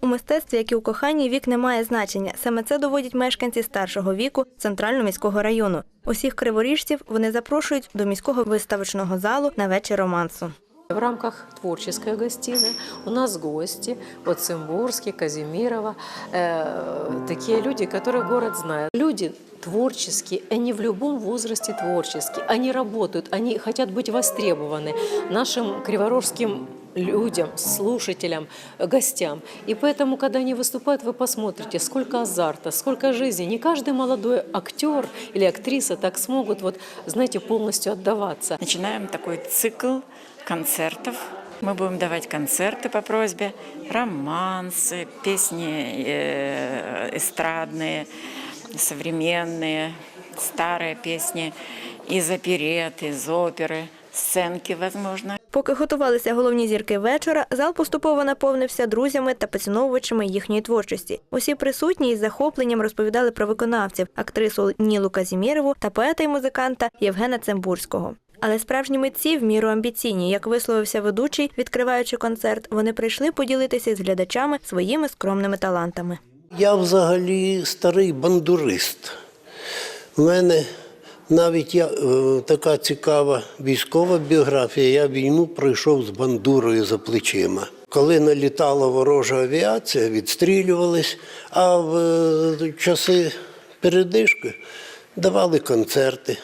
У мистецтві, як і у коханні, вік не має значення. Саме це доводять мешканці старшого віку центрального міського району. Усіх криворіжців вони запрошують до міського виставочного залу на вечір романсу. В рамках творческой гостиной у нас гости от Цимбурски, Казимирова, э, такие люди, которые город знает. Люди творческие, они в любом возрасте творческие, они работают, они хотят быть востребованы нашим криворожским людям, слушателям, гостям. И поэтому, когда они выступают, вы посмотрите, сколько азарта, сколько жизни. Не каждый молодой актер или актриса так смогут, вот, знаете, полностью отдаваться. Начинаем такой цикл концертов. Мы будем давать концерты по просьбе, романсы, песни э, эстрадные, современные, старые песни из оперет, из оперы, сценки, возможно. Поки готувалися головні зірки вечора, зал поступово наповнився друзями та поціновувачами їхньої творчості. Усі присутні із захопленням розповідали про виконавців актрису Нілу Казімірову та поета і музиканта Євгена Цимбурського. Але справжні митці в міру амбіційні, як висловився ведучий, відкриваючи концерт, вони прийшли поділитися з глядачами своїми скромними талантами. Я взагалі старий бандурист. У мене навіть я, е, така цікава військова біографія. Я війну пройшов з бандурою за плечима. Коли налітала ворожа авіація, відстрілювались, а в е, часи передишки давали концерти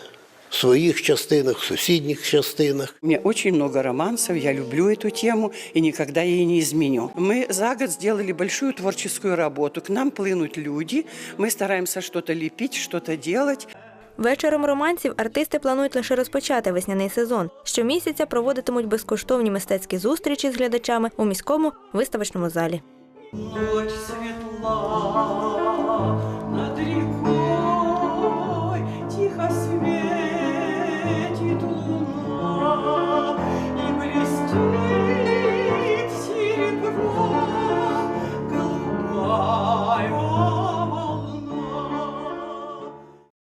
в своїх частинах, в сусідніх частинах. У меня очень много романсов, я люблю эту тему и никогда ей не изменю. Мы за год сделали большую творческую работу. К нам плынут люди, мы стараемся что-то лепить, что-то делать. Вечором романців артисти планують лише розпочати весняний сезон. Щомісяця проводитимуть безкоштовні мистецькі зустрічі з глядачами у міському виставочному залі. Ночь світла.